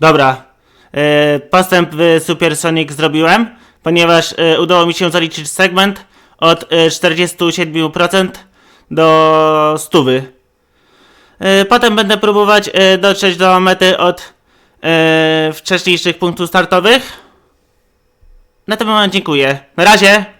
Dobra. E, postęp w Supersonic zrobiłem, ponieważ e, udało mi się zaliczyć segment od e, 47% do 100. E, potem będę próbować dotrzeć do mety od wcześniejszych punktów startowych. Na ten moment dziękuję. Na razie!